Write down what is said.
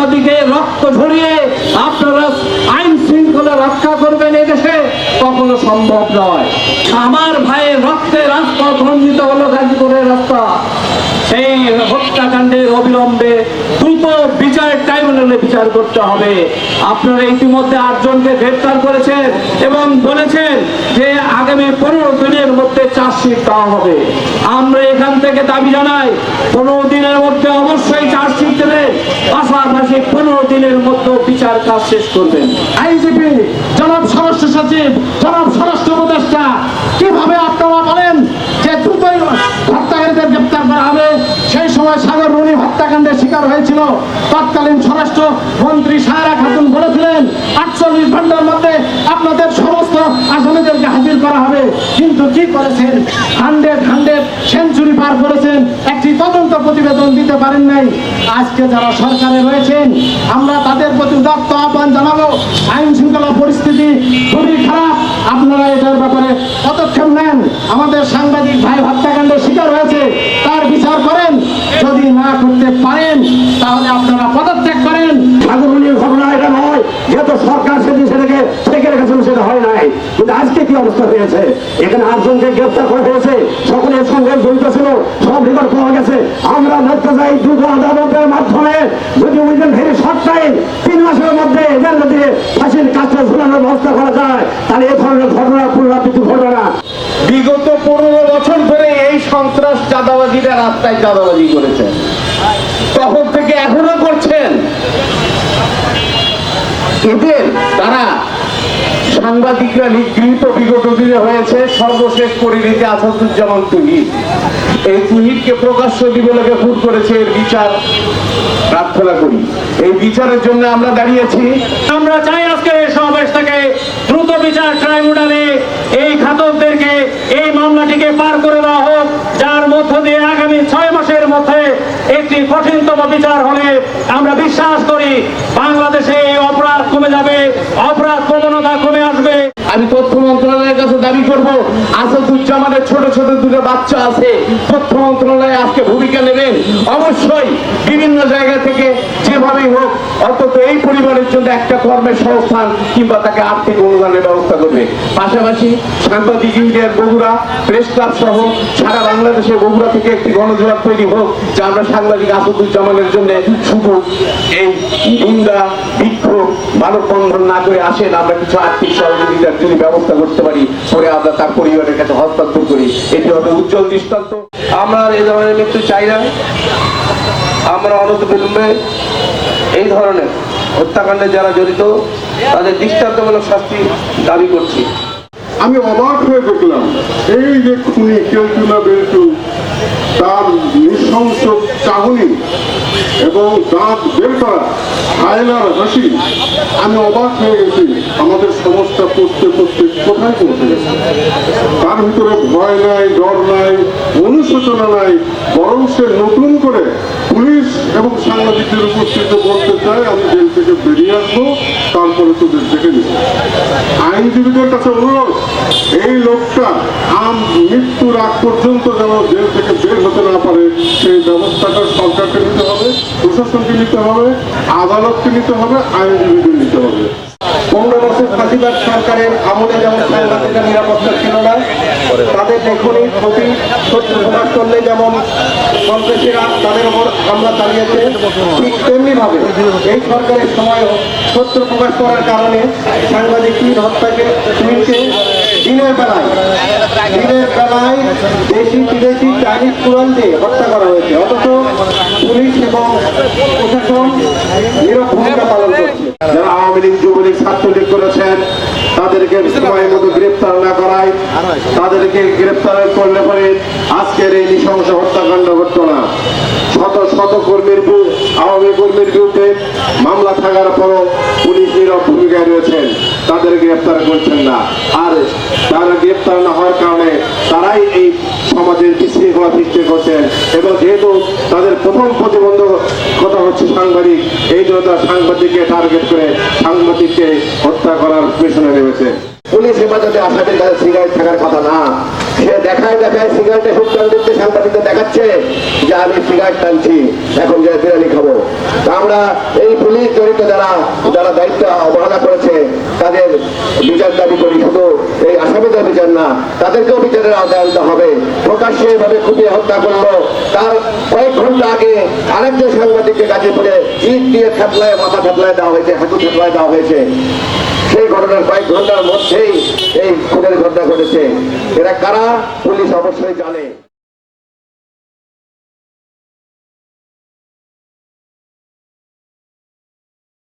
সাংবাদিকের রক্ত ঝরিয়ে আপনারা আইন শৃঙ্খলা রক্ষা করবেন এদেশে কখনো সম্ভব নয়। আমার ভাইয়ের রক্তে রাস্তা রঞ্জিত হলো গাজীপুরের রাস্তা। সেই হত্যাকাণ্ডের অবিলম্বে বিচার বিচার করতে হবে। আপনারা ইতিমধ্যে আটজনকে গ্রেপ্তার করেছেন এবং বলেছেন যে আগামী পনেরো দিনের মধ্যে চার্জশিট দেওয়া হবে। আমরা এখান থেকে দাবি জানাই, পনেরো দিনের মধ্যে অবশ্যই চার্জশিট দেবেন। পাশাপাশি পনেরো দিনের মধ্যে বিচার কাজ শেষ করবেন। আইজিপি জনাব স্বরাষ্ট্র সচিব, জনাব স্বরাষ্ট্র উপদেষ্টা, কীভাবে আপনারা বলেন যে দ্রুতই হত্যাকারীদের গ্রেপ্তার করা হবে সেই সময় সাগর রুনি শিকার হয়েছিল। তৎকালীন স্বরাষ্ট্র মন্ত্রী সায়রা খাতুন বলেছিলেন, আটচল্লিশ ঘণ্টার মধ্যে আপনাদের সমস্ত আসামিদেরকে হাজির করা হবে। কিন্তু কি করেছেন? হান্ড্রেড হান্ড্রেড সেঞ্চুরি পার করেছেন। একটি তদন্ত প্রতিবেদন দিতে পারেন নাই। আজকে যারা সরকারে রয়েছেন, আমরা তাদের প্রতি উদাত্ত আহ্বান জানাব। আইন শৃঙ্খলা পরিস্থিতি খুবই খারাপ। আপনারা এটার ব্যাপারে পদক্ষেপ নেন। আমাদের সাংবাদিক ভাই হত্যাকাণ্ডের শিকার হয়েছে তার বিচার করেন যদি না করতে পারেন তাহলে আপনারা পদত্যাগ করেন। সাগরণীয় ঘটনা এটা নয় যেহেতু সরকার সেদিন সেটাকে ঠেকে রেখেছিল সেটা হয় নাই। কিন্তু আজকে কি অবস্থা হয়েছে? এখানে আটজনকে গ্রেপ্তার করা হয়েছে সকলের সঙ্গে জড়িত ছিল সব রেকর্ড পাওয়া গেছে। আমরা ধরতে চাই দ্রুত আদালতের মাধ্যমে যদি উইদিন ভেরি শর্ট টাইম তিন মাসের মধ্যে এদের যদি ফাঁসির কাজটা ঝুলানোর ব্যবস্থা করা যায় তাহলে এই ধরনের ঘটনা পুনরাবৃত্তি ঘটবে না। বিগত পনেরো বছর ধরে এই সন্ত্রাস চাঁদাবাজিরা রাস্তায় চাঁদাবাজি করেছে। তখন থেকে এখনও করছেন। এদের তারা সাংবাদিকরা নিগৃহীত বিগত দিনে হয়েছে সর্বশেষ পরিণতি আসাদুজ্জামান তুহিদ এই তুহিদকে প্রকাশ্য দিবলকে খুন করেছে এর বিচার প্রার্থনা করি। এই বিচারের জন্য আমরা দাঁড়িয়েছি। আমরা চাই আজকে এই সমাবেশ থেকে দ্রুত বিচার ট্রাইব্যুনালে এই খাতকদেরকে এই মামলাটিকে পার করে দেওয়া হোক যার মধ্য দিয়ে আগামী ছয় মাসের মধ্যে একটি কঠিনতম বিচার হলে আমরা বিশ্বাস করি বাংলাদেশে এই অপরাধ কমে যাবে অপরাধ প্রবণতা কমে আসবে আমি তথ্য মন্ত্রণালয়ের কাছে দাবি করব আসাদুজ্জামানের ছোট ছোট দুটো বাচ্চা আছে। তথ্য মন্ত্রণালয় আজকে ভূমিকা নেবেন। অবশ্যই বিভিন্ন জায়গা থেকে যেভাবেই হোক, অন্তত এই পরিবারের জন্য একটা কর্মের সংস্থান কিংবা তাকে আর্থিক অনুদানের ব্যবস্থা করবে। পাশাপাশি সাংবাদিক ইন্ডিয়ার বগুড়া প্রেস ক্লাব সহ সারা বাংলাদেশের বগুড়া থেকে একটি গণজোয়ার তৈরি হোক, যা আমরা সাংবাদিক আসাদুজ্জামানের জন্য শুধু এই নিন্দা বিক্ষোভ, মানববন্ধন না করে আসেন, আমরা কিছু আর্থিক সহযোগিতার যদি ব্যবস্থা করতে পারি। পরে আমরা তার পরিবারের কাছে হস্তান্তর করি এটি হবে উজ্জ্বল দৃষ্টান্ত। আমরা এ ধরনের মৃত্যু চাই না। আমরা অনত বিলম্বে এই ধরনের হত্যাকাণ্ডে যারা জড়িত, তাদের দৃষ্টান্তমূলক শাস্তি দাবি করছি। আমি অবাক হয়ে দেখলাম, এই যে খুনি কেউ বেলটু তার নৃশংস চাহনি এবং দাঁত বের করা হায়নার হাসি, আমি অবাক হয়ে গেছি। আমাদের সমস্যা পড়তে পড়তে কোথায় পৌঁছে গেছে? তার ভিতরে ভয় নাই, ডর নাই, অনুশোচনা নাই, বরং সে নতুন করে পুলিশ এবং সাংবাদিকদের উপস্থিত বলতে চায়, আমি জেল থেকে বেরিয়ে আসব, তারপরে তোদের দেখে নিব। আইনজীবীদের কাছে অনুরোধ, এই লোকটা মৃত্যুর আগ পর্যন্ত যেন জেল থেকে বের হতে না পারে, সেই ব্যবস্থাটা সরকারকে নিতে হবে, প্রশাসনকে নিতে হবে, আদালতকে নিতে হবে, আইনজীবীদের নিতে হবে। পনেরো বছর ফাঁসিবাদ সরকারের আমলে যেমন সাংবাদিকরা নিরাপত্তা ছিল না, তাদের লেখনী ক্ষতি সত্য প্রকাশ করলে যেমন সন্ত্রাসীরা তাদের উপর হামলা চালিয়েছে, ঠিক তেমনি ভাবে এই সরকারের সময়ও সত্য প্রকাশ করার কারণে সাংবাদিক হত্যাকে দিনের বেলায়। দিনের বেলায় দেশি বিদেশি চাইনিজ দিয়ে হত্যা করা হয়েছে। অথচ পুলিশ এবং প্রশাসন নীরব ভূমিকা পালন করছে। যারা আওয়ামী লীগ যুবলীগ ছাত্রলীগ করেছেন, তাদেরকে সময়ের মতো গ্রেপ্তার না করায়, তাদেরকে গ্রেপ্তার করলে পরে আজকের এই নৃশংস হত্যাকাণ্ড ঘটতো না। শত শত কর্মীর আওয়ামী কর্মীর বিরুদ্ধে মামলা থাকার পরও পুলিশ নীরব ভূমিকায় রয়েছেন, তাদের গ্রেপ্তার করছেন না। আর তারা গ্রেপ্তার না হওয়ার কারণে তারাই এই সমাজের বিশৃঙ্খলা সৃষ্টি করছেন। এবং যেহেতু তাদের প্রথম প্রতিবন্ধকতা হচ্ছে সাংবাদিক, এই জন্য তারা সাংবাদিককে টার্গেট করে সাংবাদিককে হত্যা করার পেছনে নেমেছে। পুলিশ হেফাজতে আসামির কাছে সিগারেট থাকার কথা না। সে দেখায় দেখায় সিগারেটে সুলতান দিতে সাংবাদিকদের দেখাচ্ছে যে আমি সিগারেট টানছি। এখন যে বিরিয়ানি খাব। আমরা এই পুলিশ জড়িত যারা যারা দায়িত্ব অবহেলা করেছে, তাদের বিচার দাবি করি। শুধু এই আসামিদের বিচার না, তাদেরকেও বিচারের আওতায় হবে। প্রকাশ্যে এভাবে কুপিয়ে হত্যা করল। তার কয়েক ঘণ্টা আগে আরেকজন সাংবাদিককে গাজীপুরে ইট দিয়ে থাকলায় মাথা থাকলায় দেওয়া হয়েছে, হাঁটু থাকলায় দেওয়া হয়েছে। সেই ঘটনার কয়েক ঘণ্টার মধ্যেই এই খুনের ঘটনা ঘটেছে। এরা কারা? পুলিশ অবশ্যই জানে।